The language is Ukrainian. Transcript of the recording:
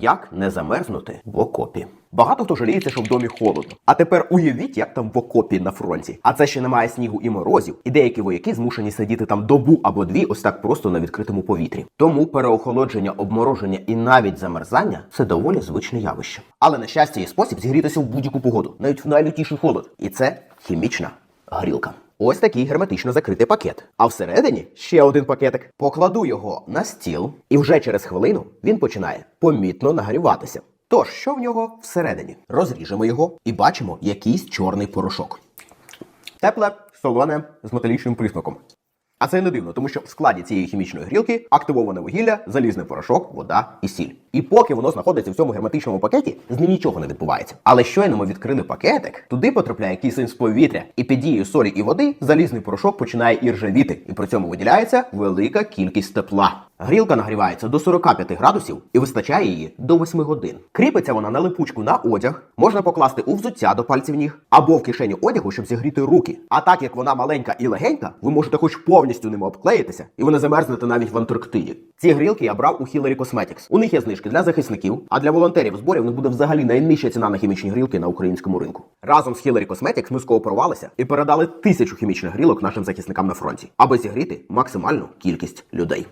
Як не замерзнути в окопі? Багато хто жаліється, що в домі холодно. А тепер уявіть, як там в окопі на фронті. А це ще немає снігу і морозів, і деякі вояки змушені сидіти там добу або дві, ось так просто на відкритому повітрі. Тому переохолодження, обмороження і навіть замерзання це доволі звичне явище. Але на щастя є спосіб зігрітися в будь-яку погоду, навіть в найлютіший холод. І це хімічна грілка. Ось такий герметично закритий пакет. А всередині ще один пакетик. Покладу його на стіл, і вже через хвилину він починає помітно нагріватися. Тож, що в нього всередині? Розріжемо його і бачимо якийсь чорний порошок. Тепле, солоне з металічним присмаком. А це не дивно, тому що в складі цієї хімічної грілки активоване вугілля, залізний порошок, вода і сіль. І поки воно знаходиться в цьому герметичному пакеті, з ним нічого не відбувається. Але щойно ми відкрили пакетик, туди потрапляє кисень з повітря, і під дією солі і води залізний порошок починає іржавіти, і при цьому виділяється велика кількість тепла. Грілка нагрівається до 45 градусів і вистачає її до 8 годин. Кріпиться вона на липучку на одяг, можна покласти у взуття до пальців ніг або в кишеню одягу, щоб зігріти руки. А так як вона маленька і легенька, ви можете хоч повністю ними обклеїтися, і ви не замерзнете навіть в Антарктиді. Ці грілки я брав у Hillary Cosmetics. У них є знижки для захисників, а для волонтерів зборів не буде взагалі найнижча ціна на хімічні грілки на українському ринку. Разом з Hillary Cosmetics ми скооперувалися і передали тисячу хімічних грілок нашим захисникам на фронті, аби зігріти максимальну кількість людей.